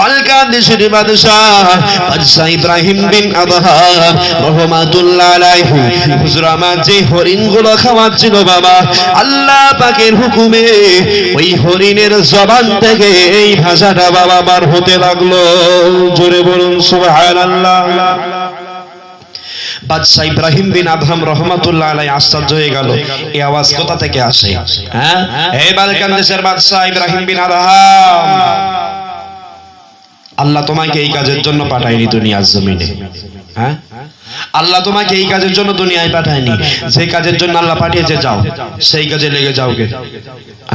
বালকান দেশের বাদশাহ বাদশাহ ইব্রাহিম বিন আদহা রহমাতুল্লাহ আলাইহি। হুজুর যে হরিণগুলো খাওয়াচ্ছিল বাবা, আল্লাহ পাকের হুকুমে ওই হরিণের জবান থেকে এই ভাষাটা বাবা বার হতে লাগল। জোরে বলুন, সুবহানাল্লাহ। বাদশাহ ইব্রাহিম বিন আদহাম রহমাতুল্লাহ আলাই আশ্চর্য হয়ে গেল। এই আওয়াজ কোথা থেকে আসে? হ্যাঁ? এই বালকান দেশের বাদশাহ ইব্রাহিম বিন আদহাম আল্লাহ তোমাকে এই কাজের জন্য পাঠায়নি দুনিয়ার জমিনে। হ্যাঁ? আল্লাহ তোমাকে এই কাজের জন্য দুনিয়ায় পাঠায়নি। যে কাজের জন্য আল্লাহ পাঠিয়েছে, যাও। সেই কাজে লেগে যাও গে।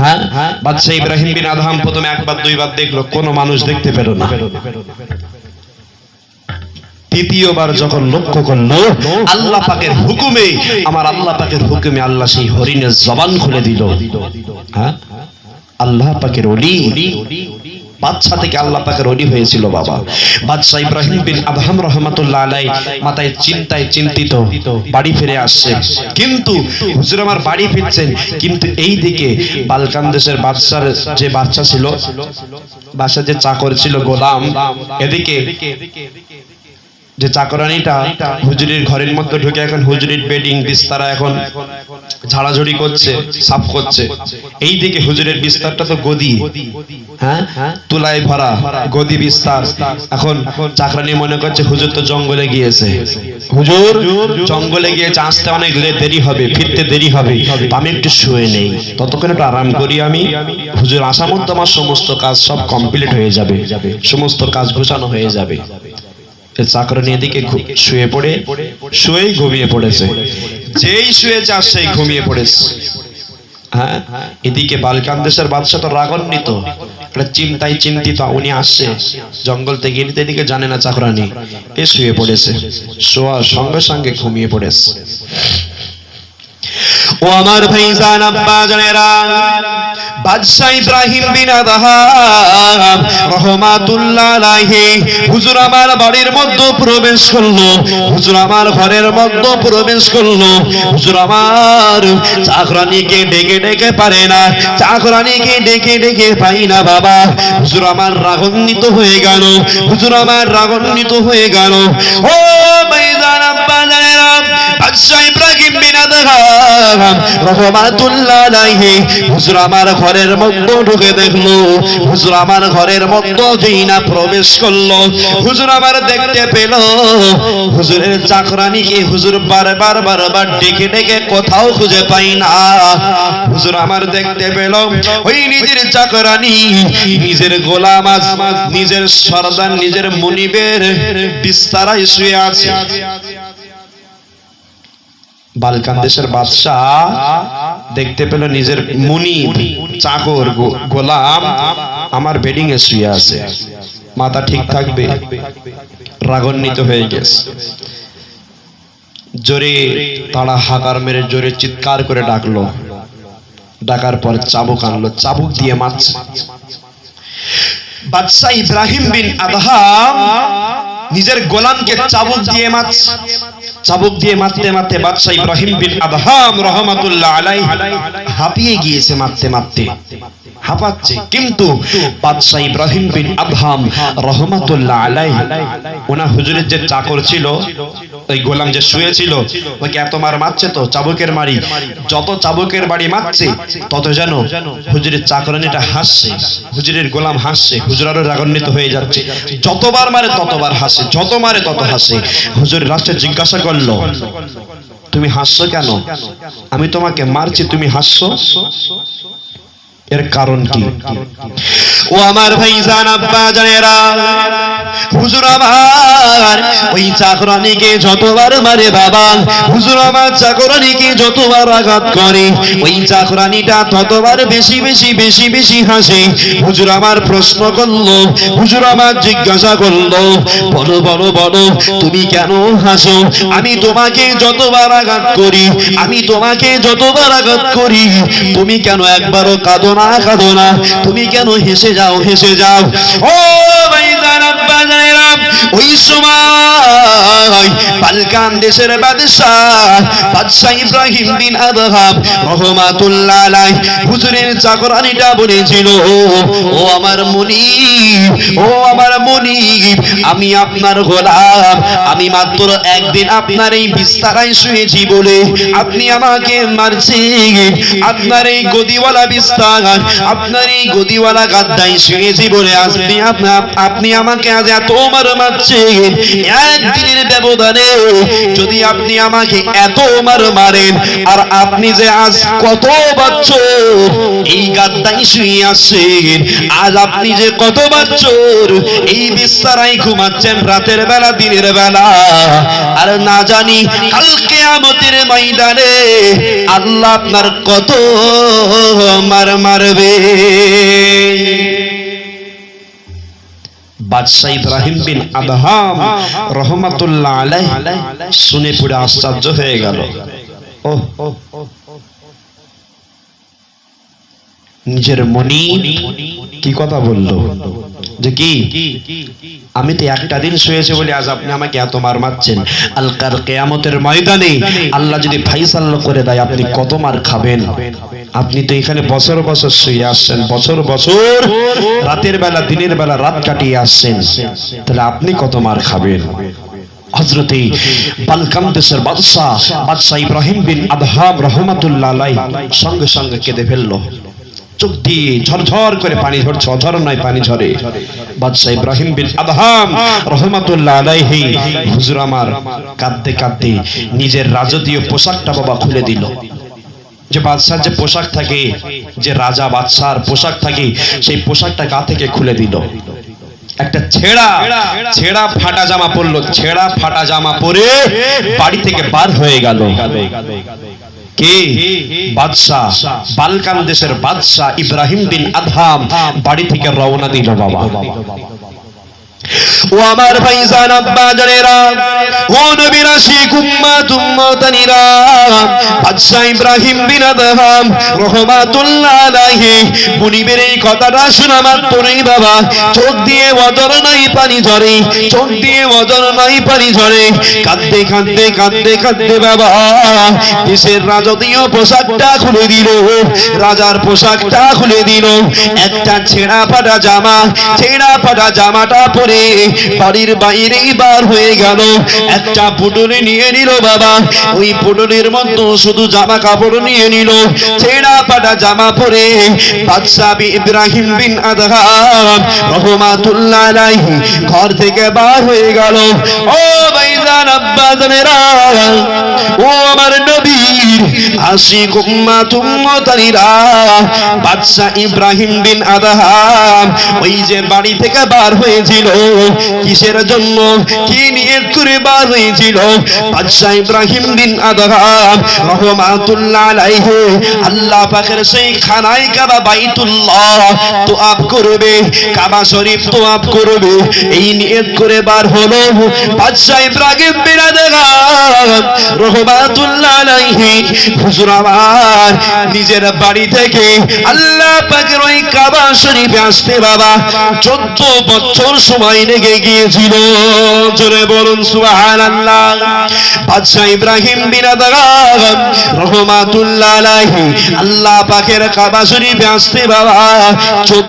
হ্যাঁ? বাদশাহ ইব্রাহিম বিন আদহাম প্রথমে একবার, দুইবার দেখল, কোনো মানুষ দেখতে পেল না। তৃতীয়বার যখন লক্ষ্য করল, আল্লাহ পাকের হুকুমে, আমার আল্লাহ পাকের হুকুমে আল্লাহ সেই হরিণের জবান খুলে দিল। হ্যাঁ? আল্লাহ পাকের অলি বাদশা থেকে আল্লাহ পাকের অলি হয়েছিল বাবা। বাদশাহ ইব্রাহিম বিন আবহাম রহমাতুল্লাহ আলাই মাথায় চিন্তায় চিন্তিত, বাড়ি ফিরে আসছে। কিন্তু হুজুর আমার বাড়ি ফিরছেন, কিন্তু এই দিকে বালকান দেশের বাদশার যে বাচ্চা ছিল বাসা যে চাকর ছিল গোলাম, এদিকে যে চাকরানিটা হুজুরির ঘরের মধ্যে ঢুকে এখন হুজুরির বেডিং বিস্তারা এখন ঝাড়াঝড়ি করছে, সাফ করছে। এই দিকে হুজুরের বিস্তারটা তো গদি। হ্যাঁ? তুলায় ভরা, গদি বিস্তার। এখন চাকরানি মনে করছে হুজুর তো জঙ্গলে গিয়েছে। হুজুর, জঙ্গলে গিয়েছে, আসতে অনেক দেরি হবে, ফিরতে দেরি হবে। আমি একটু শুয়ে নেই। ততক্ষণ একটু আরাম করি আমি। হুজুর আসা মধ্যে আমার সমস্ত কাজ সব কমপ্লিট হয়ে যাবে। সমস্ত কাজ গোছানো হয়ে যাবে। চাকরানি এদিকে শুয়ে পড়ে। শুয়েই ঘুমিয়ে পড়েছে। যেই শুয়ে যা সেই ঘুমিয়ে পড়েছে। হ্যাঁ? এদিকে বালকান দেশের বাদশা তো রাগান্বিত। চিন্তায় চিন্তিত, উনি আসছে। জঙ্গল থেকে এদিকে এদিকে জানে না চাকরানি। এ শুয়ে পড়েছে। শোয়ার সঙ্গে সঙ্গে ঘুমিয়ে পড়েছে। ও আমার ভাইজান, আব্বা জানেরা। বাদশাহ ইব্রাহিম বিন রহমাতুল্লাহ আলাইহি হুজুর আমার বাড়ির মধ্যে প্রবেশ করল। হুজুর আমার ঘরের মধ্যে প্রবেশ করল। হুজুর আমার চাকরানিকে ডেকে ডেকে পারে না, চাকরানিকে ডেকে ডেকে পাই না বাবা। হুজুর আমার রাগান্বিত হয়ে গেল, হুজুর আমার রাগান্বিত হয়ে গেল। ও আব্বা জানেরা বাদশাহ হুজুর দেখতে হুজুরের হুজুর বারবার বারবার ডেকে ডেকে কোথাও খুঁজে পাই না। হুজুর আমার দেখতে পেল। ওই নিজের চাকরানি, নিজের গোলাম আজ নিজের সরদার, নিজের মুনিবের বিস্তারায় শুয়ে আছে। বালকান দেশের বাদশাহ দেখতে পেল নিজের মুনি চাকর গোলাম আমার বেডিং এ শুয়ে আছে। মাথা ঠিক থাকবে? রাগান্বিত হয়ে গেছে। জোরে তারা হাকার মেরে জোরে চিৎকার করে ডাকলো। ডাকার পর চাবুক আনলো, চাবুক দিয়ে মারছে। বাদশাহ ইব্রাহিম বিন আদহাম নিজের গোলামকে চাবুক দিয়ে মারছে। চাবুক দিয়ে মারতে মারতে বাদশাহ ইব্রাহিম বিন আদহাম রহমাতুল্লাহ আলাই হাঁপিয়ে গিয়েছে মারতে মারতে। হাঁপাচ্ছে। কিন্তু বাদশাহ ইব্রাহিম বিন আদহাম রহমাতুল্লাহ আলাই ওনা হুজুরের যে চাকর ছিল ওই গোলাম যে শুয়েছিল ওকে এত মার মারছে তো, চাবুকের মারি যত চাবুকের বাড়ি মারছে, তত যেন হুজুরের চাকরানিটা হাসছে, হুজুরের গোলাম হাসছে, হুজুর আরও রাগান্বিত হয়ে যাচ্ছে। যতবার মারে ততবার হাসে, যত মারে তত হাসে। হুজুর লাস্টে জিজ্ঞাসা করল, তুমি হাসছো কেন? আমি তোমাকে মারছি, তুমি হাসছো? এর কারণ কি? ও আমার ভাই জান আব্বা জানেরা। হুজুর আমার, ওই চাকরানিকে যতবার মারে বাবা, হুজুর আমার চাকরানিকে যতবার আঘাত করে, ওই চাকরানিটা ততবার বেশি বেশি বেশি বেশি হাসে। হুজুর আমার প্রশ্ন করল, হুজুর আমার জিজ্ঞাসা করল, বলো বলো বলো, তুমি কেন হাসো? আমি তোমাকে যতবার আঘাত করি, আমি তোমাকে যতবার আঘাত করি, তুমি কেন একবারও কাঁদো না কাঁদো না? তুমি কেন হেসে যাও হেসে যাও। ও ভাই আমি আপনার গোলাম। আমি মাত্র একদিন আপনার এই বিস্তারায় শুয়েছি বলে আপনি আমাকে মারছেন। আপনার এই গদিওয়ালা বিস্তার, আপনার এই গদিওয়ালা গাদ্দায় শুয়েছি বলে আপনা- আপনি আমাকে আজ এত মার মারছেন। একদিনের ব্যবধানে যদি আপনি আমাকে এত মার মারেন, আর আপনি যে আজ কত বছর এই গাদ্দায় শুয়ে আসছেন। আজ আপনি যে কত বছর এই বিস্তারায় ঘুমাচ্ছেন রাতের বেলা, দিনের বেলা। আর না জানি কালকে আমতের ময়দানে আল্লাহ আপনার কত মার মারবে। বাদশাহ ইব্রাহিম বিন আদহাম রহমাতুল্লাহ আলাই শুনে পুরো আশ্চর্য হয়ে গেল। নিজের মনি কি কথা বলল? যে কি? আমি তো একটা দিন শুয়েছি বলে আজ আপনি আমাকে এত মার মারছেন। আলকার কেয়ামতের ময়দানে আল্লাহ যদি ফাইসাল্লা করে দেয়, আপনি কত মার খাবেন? আপনি তো এখানে বছর বছর শুয়ে আসছেন, বছর বছর রাতের বেলা, দিনের বেলা রাত কাটিয়ে আসছেন। তাহলে আপনি কত মার খাবেন? হজরতে বালকাম দেশের বাদশাহ বাদশাহ ইব্রাহিম বিন আদহাম রহমাতুল্লাহ সঙ্গে সঙ্গে কেঁদে ফেলল। চোখ দিয়ে ঝরঝর করে পানি ঝরছে অঝর নয় পানি ঝরে। বাদশাহ ইব্রাহিম বিন আদহাম রহমাতুল্লাহ আলাইহি হুজুর আমার কাঁদতে কাঁদতে নিজের রাজকীয় পোশাকটা বাবা খুলে দিল। যে বাদশার যে পোশাক থাকে, যে রাজা বাদশার পোশাক থাকে, সেই পোশাকটা গা থেকে খুলে দিল। একটা ছেঁড়া ছেঁড়া ফাটা জামা পরলো, ছেঁড়া ফাটা জামা পরে বাড়ি থেকে বার হয়ে গেল। কে? বাদশাহ, বালকান দেশের বাদশাহ ইব্রাহিম বিন আদহাম বাড়ি থেকে রওনা দিল বাবা। ও আমার ভাইজান, আব্বা জানেরা, ও ইব্রাহিম বিন আদহাম রহমাতুল্লাহ আলাইহি মুনিবের এই কথাটা মাত্রই বাবা, চোখ দিয়ে নাই, পানি ঝরে, চোখ দিয়ে নাই, পানি ঝরে, কাঁদতে কাঁদতে কাঁদতে কাঁদতে বাবা, দেশের রাজকীয় পোশাকটা খুলে দিল, রাজার পোশাকটা খুলে দিল, একটা ছেঁড়া ফাটা জামা, ছেঁড়া ফাটা জামাটা পরে বাড়ির বাইরে বার হয়ে গেল। একটা পুটুলি নিয়ে নিল বাবা। ওই পুটুলির শুধু জামা কাপড় নিয়ে নিল। ছেঁড়া ফাটা জামা পরে ইব্রাহিম বিন রহমাতুল্লাহ ঘর থেকে বার হয়ে গেল। ও ভাইজান আব্বাজানেরা ও আমার নবীর আশিক উম্মাত উম্মতানিরা বাদশাহ ইব্রাহিম বিন আদহাম ওই যে বাড়ি থেকে বার হয়েছিল। কিসের জন্য? কি নিয়ে বাদশাহ ইব্রাহিম বিন আদহাম রহমাতুল্লাহ আলাইহি আল্লাহ পাকের সেই খানায় কাবা বাইতুল্লাহ করবে, কাবা শরীফ করবে। এই নিয়ত করে বার হলো বাদশাহ ইব্রাহিম বিন আদহাম রহমাতুল্লাহ আলাইহি। হুজুর আমার, নিজের বাড়ি থেকে আল্লাহ পাকের ওই কাবা শরীফে আসতে বাবা, চোদ্দ বছর সময় লেগে গিয়েছিল। জোরে সুবহানাল্লাহ। বাদশাহ ইব্রাহিম বিন আদহাম রহমাতুল্লাহ আল্লাহ পাকের কাবা শরীফে আসতে বাবা